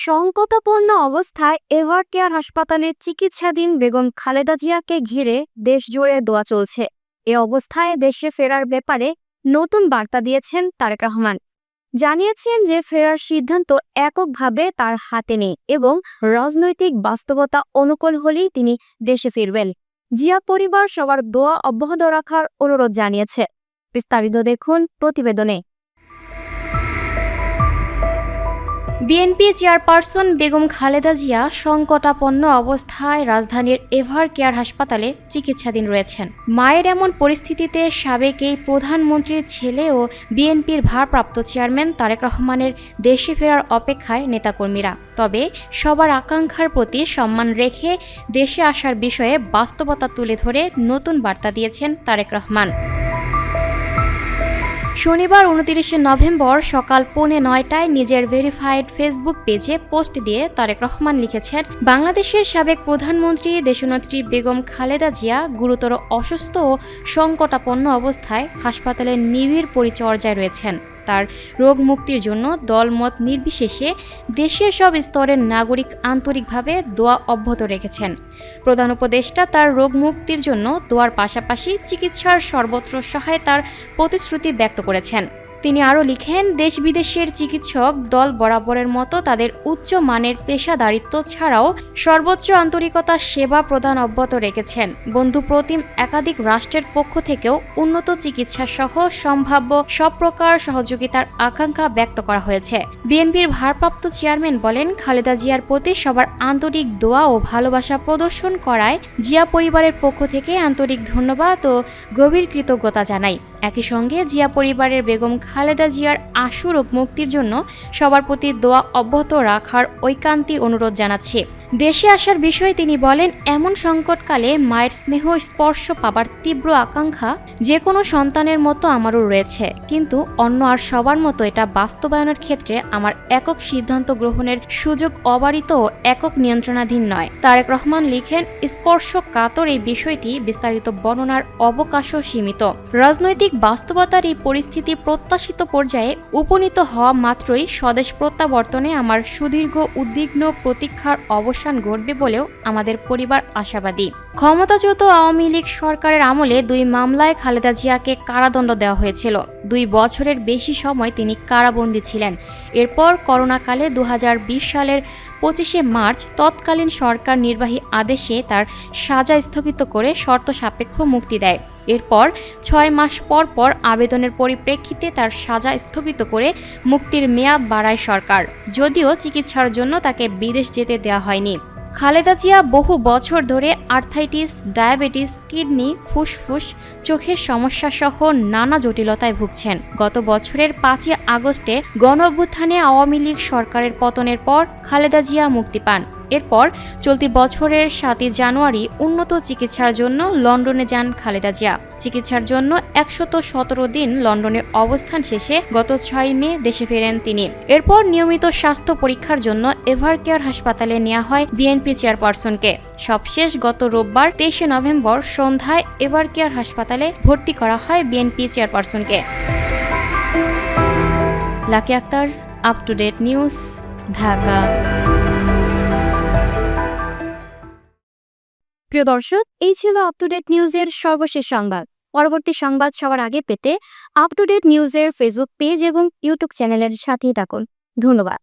সংকটাপন্ন অবস্থায় ever care হাসপাতালে চিকিৎসাধীন বেগম খালেদা জিয়াকে ঘিরে দেশ জুড়ে দোয়া চলছে। এ অবস্থায় দেশে ফেরার ব্যাপারে নতুন বার্তা দিয়েছেন তারেক রহমান। জানিয়েছেন যে ফেরার সিদ্ধান্ত এককভাবে তার হাতে নেই এবং রাজনৈতিক বাস্তবতা অনুকূল হলেই তিনি দেশে ফিরবেন। জিয়া পরিবার সবার দোয়া অব্যাহত রাখার অনুরোধ জানিয়েছে। বিস্তারিত দেখুন প্রতিবেদনে। বিএনপি চেয়ারপারসন বেগম খালেদা জিয়া সংকটাপন্ন অবস্থায় রাজধানীর এভার কেয়ার হাসপাতালে চিকিৎসাধীন রয়েছেন। মায়ের এমন পরিস্থিতিতে সাবেক এই প্রধানমন্ত্রীর ছেলে ও বিএনপির ভারপ্রাপ্ত চেয়ারম্যান তারেক রহমানের দেশে ফেরার অপেক্ষায় নেতাকর্মীরা। তবে সবার আকাঙ্ক্ষার প্রতি সম্মান রেখে দেশে আসার বিষয়ে বাস্তবতা তুলে ধরে নতুন বার্তা দিয়েছেন তারেক রহমান। শনিবার উনতিরিশে নভেম্বর সকাল পৌনে নয়টায় নিজের ভেরিফাইড ফেসবুক পেজে পোস্ট দিয়ে তারেক রহমান লিখেছেন, বাংলাদেশের সাবেক প্রধানমন্ত্রী দেশনেত্রী বেগম খালেদা জিয়া গুরুতর অসুস্থ ও সংকটাপন্ন অবস্থায় হাসপাতালের নিবিড় পরিচর্যায় রয়েছেন। তার রোগ মুক্তির জন্য দলমত নির্বিশেষে দেশের সব স্তরের নাগরিক আন্তরিকভাবে দোয়া অব্যাহত রেখেছেন। প্রধান উপদেষ্টা তার রোগ মুক্তির জন্য দোয়ার পাশাপাশি চিকিৎসার সর্বত্র সহায়তার প্রতিশ্রুতি ব্যক্ত করেছেন। তিনি আরও লিখেন দেশ বিদেশের চিকিৎসক দল বরাবরের মতো তাদের উচ্চ মানের পেশাদারিত্ব ছাড়াও সর্বোচ্চ আন্তরিকতা সেবা প্রদান অব্যাহত রেখেছেন। বন্ধু প্রতিম একাধিক রাষ্ট্রের পক্ষ থেকেও উন্নত চিকিৎসা সহ সম্ভাব্য সব প্রকার সহযোগিতার আকাঙ্ক্ষা ব্যক্ত করা হয়েছে। বিএনপির ভারপ্রাপ্ত চেয়ারম্যান বলেন, খালেদা জিয়ার প্রতি সবার আন্তরিক দোয়া ও ভালোবাসা প্রদর্শন করায় জিয়া পরিবারের পক্ষ থেকে আন্তরিক ধন্যবাদ ও গভীর কৃতজ্ঞতা জানাই। একই সঙ্গে জিয়া পরিবারের বেগম খালেদা জিয়ার আশু রোগ মুক্তির জন্য সবার প্রতি দোয়া অব্যাহত রাখার ঐকান্তির অনুরোধ জানাচ্ছে। দেশে আসার বিষয়ে তিনি বলেন, এমন সংকটকালে মায়ের স্নেহ স্পর্শ পাবার তীব্র আকাঙ্ক্ষা যে কোনো সন্তানের মতো আমারও রয়েছে। কিন্তু অন্য আর সবার মতো এটা বাস্তবায়নের ক্ষেত্রে আমার একক সিদ্ধান্ত গ্রহণের সুযোগ অবারিত ও একক নিয়ন্ত্রণাধীন নয়। তারেক রহমান লিখেন স্পর্শ কাতর এই বিষয়টি বিস্তারিত বর্ণনার অবকাশও সীমিত। রাজনৈতিক বাস্তবতার এই পরিস্থিতি প্রত্যাশিত পর্যায়ে উপনীত হওয়া মাত্রই স্বদেশ প্রত্যাবর্তনে আমার সুদীর্ঘ উদ্বিগ্ন প্রতীক্ষার অবসান ঘটবে বলেও আমাদের পরিবার আশাবাদী। ক্ষমতাচ্যুত আওয়ামী লীগ সরকারের আমলে দুই মামলায় খালেদা জিয়াকে কারাদণ্ড দেওয়া হয়েছিল। দুই বছরের বেশি সময় তিনি কারাবন্দী ছিলেন। এরপর করোনাকালে দু হাজার বিশ সালের পঁচিশে মার্চ তৎকালীন সরকার নির্বাহী আদেশে তার সাজা স্থগিত করে শর্ত সাপেক্ষ মুক্তি দেয়। এরপর ছয় মাস পর পর আবেদনের পরিপ্রেক্ষিতে তার সাজা স্থগিত করে মুক্তির মেয়াদ বাড়ায় সরকার। যদিও চিকিৎসার জন্য তাকে বিদেশ যেতে দেওয়া হয়নি। খালেদা জিয়া বহু বছর ধরে আর্থাইটিস, ডায়াবেটিস, কিডনি, ফুসফুস, চোখের সমস্যা সহ নানা জটিলতায় ভুগছেন। গত বছরের পাঁচই আগস্টে গণ অভ্যুত্থানে আওয়ামী লীগ সরকারের পতনের পর খালেদা জিয়া মুক্তি পান। এরপর চলতি বছরের সাতই জানুয়ারি উন্নত চিকিৎসার জন্য লন্ডনে যান খালেদা জিয়া। চিকিৎসার জন্য একশত সতেরো দিন লন্ডনে অবস্থান শেষে গত ছয় মে দেশে ফেরেন তিনি। এরপর নিয়মিত স্বাস্থ্য পরীক্ষার জন্য এভার কেয়ার হাসপাতালে নেওয়া হয় বিএনপি চেয়ারপারসনকে। সবশেষ গত রোববার তেইশে নভেম্বর সন্ধ্যায় এভার কেয়ার হাসপাতালে ভর্তি করা হয় BNP চেয়ারপারসনকে। Lucky Akter up to date news Dhaka. প্রিয় দর্শক, এই ছিল আপ টু ডেট নিউজের সর্বশেষ সংবাদ। পরবর্তী সংবাদ সবার আগে পেতে আপ টু ডেট নিউজের ফেসবুক পেজ এবং ইউটিউব চ্যানেলের সাথেই থাকুন। ধন্যবাদ।